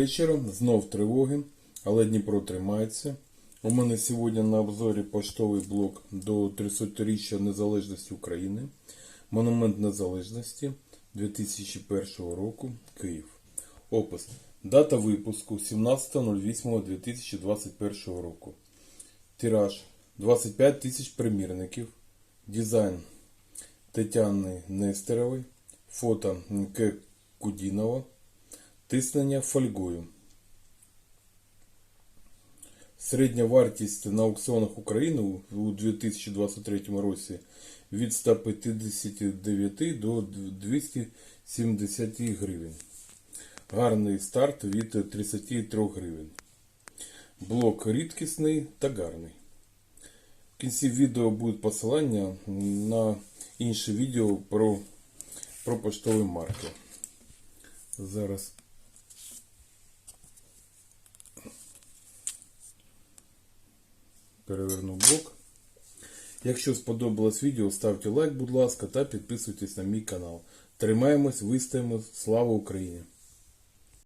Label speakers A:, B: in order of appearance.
A: вечора. Знов тривоги, але Дніпро тримається. У мене сьогодні на обзорі поштовий блок до 300-річчя Незалежності України. Монумент Незалежності 2001 року. Київ. Опис. Дата випуску 17.08.2021 року. Тираж 25 тисяч примірників. Дизайн Тетяни Нестерової. Фото Н.К. Кудінова. Тиснення фольгою. Середня вартість на аукціонах України у 2023 році від 159 до 270 гривень. Гарний старт від 33 гривень. Блок рідкісний та гарний. В кінці відео буде посилання на інше відео про, про поштові марки. Зараз переверну блок. Якщо сподобалось відео, ставте лайк, будь ласка, та підписуйтесь на мій канал. Тримаємось, вистоїмо. Слава Україні!